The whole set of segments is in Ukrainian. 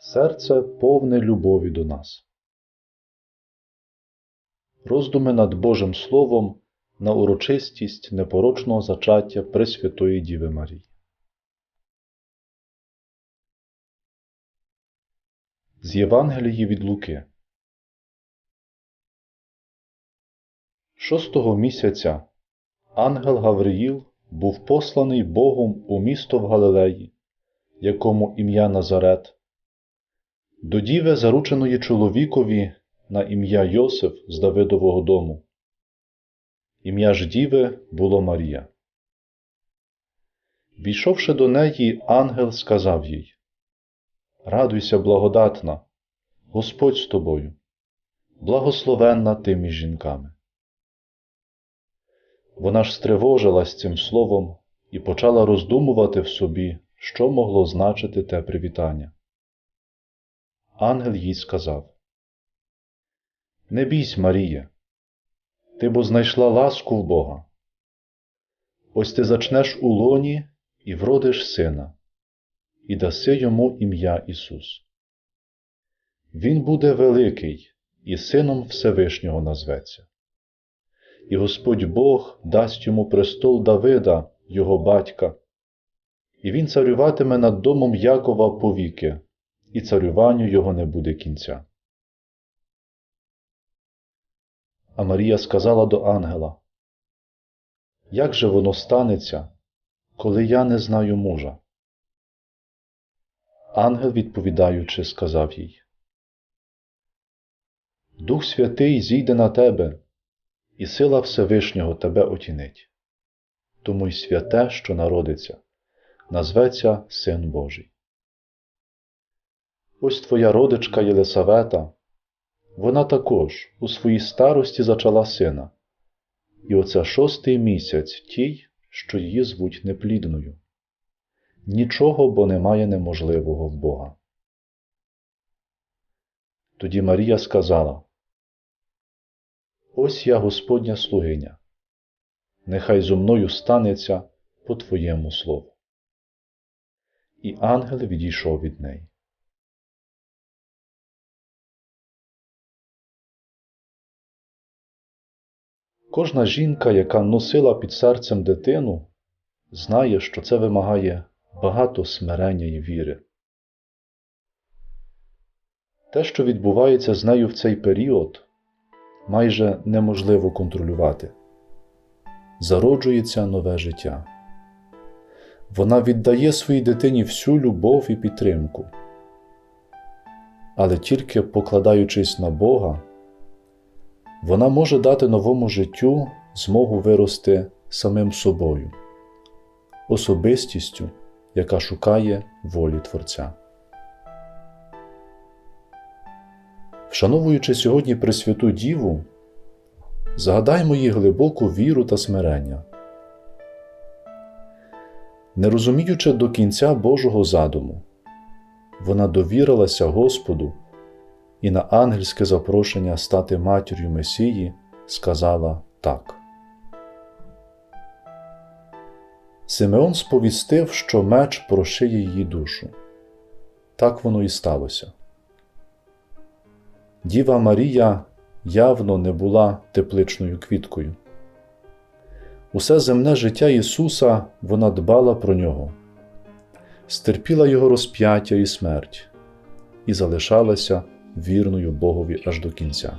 Серце повне любові до нас. Роздуми над Божим Словом на урочистість непорочного зачаття Пресвятої Діви Марії. З Євангелії від Луки. Шостого місяця ангел Гавриїл був посланий Богом у місто в Галилеї, якому ім'я Назарет, до діви, зарученої чоловікові на ім'я Йосиф з Давидового дому. Ім'я ж діви було Марія. Війшовши до неї, ангел сказав їй Радуйся, благодатна, Господь з тобою, благословенна ти між жінками. Вона ж стривожилась цим словом і почала роздумувати в собі, що могло значити те привітання. Ангел їй сказав Не бійсь, Маріє, ти бо знайшла ласку в Бога. Ось ти зачнеш у лоні і вродиш сина, і даси йому ім'я Ісус. Він буде великий і сином Всевишнього назветься. І Господь Бог дасть йому престол Давида, його батька, і він царюватиме над домом Якова повіки, і царюванню його не буде кінця. А Марія сказала до ангела, Як же воно станеться, коли я не знаю мужа? Ангел, відповідаючи, сказав їй, Дух Святий зійде на тебе, і сила Всевишнього тебе отінить. Тому й святе, що народиться, назветься Син Божий. Ось твоя родичка Єлисавета, вона також у своїй старості зачала сина, і оце шостий місяць тій, що її звуть неплідною. Нічого бо немає неможливого в Бога. Тоді Марія сказала Ось я Господня слугиня, нехай зо мною станеться по Твоєму слову. І ангел відійшов від неї. Кожна жінка, яка носила під серцем дитину, знає, що це вимагає багато смирення і віри. Те, що відбувається з нею в цей період, майже неможливо контролювати. Зароджується нове життя. Вона віддає своїй дитині всю любов і підтримку. Але тільки покладаючись на Бога, вона може дати новому життю змогу вирости самим собою, особистістю, яка шукає волі Творця. Вшановуючи сьогодні Пресвяту Діву, згадаймо їй глибоку віру та смирення. Не розуміючи до кінця Божого задуму, вона довірилася Господу і на ангельське запрошення стати матір'ю Месії сказала так. Симеон сповістив, що меч прошиє її душу. Так воно і сталося. Діва Марія явно не була тепличною квіткою. Усе земне життя Ісуса вона дбала про нього, стерпіла Його розп'яття і смерть і залишалася вірною Богові аж до кінця.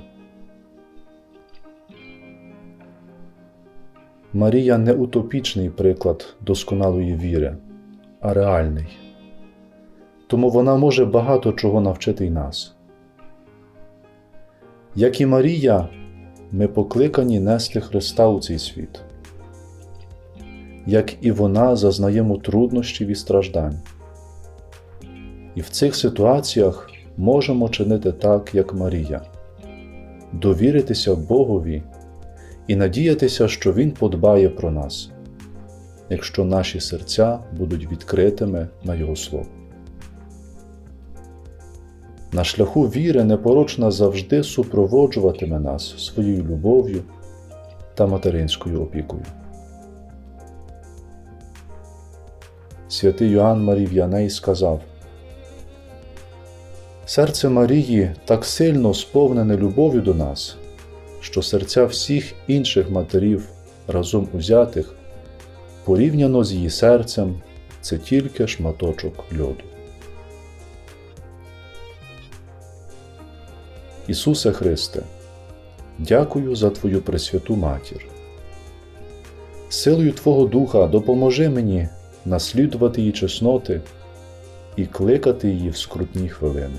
Марія не утопічний приклад досконалої віри, а реальний. Тому вона може багато чого навчити й нас. Як і Марія, ми покликані нести Христа у цей світ. Як і вона зазнаємо труднощів і страждань. І в цих ситуаціях можемо чинити так, як Марія, довіритися Богові і надіятися, що Він подбає про нас, якщо наші серця будуть відкритими на Його Слово. На шляху віри непорочна завжди супроводжуватиме нас своєю любов'ю та материнською опікою. Святий Йоанн Марій В'яней сказав Серце Марії так сильно сповнене любов'ю до нас, що серця всіх інших матерів разом узятих порівняно з її серцем це тільки шматочок льоду. Ісусе Христе, дякую за Твою Пресвяту Матір. Силою Твого Духа допоможи мені наслідувати її чесноти і кликати її в скрутні хвилини.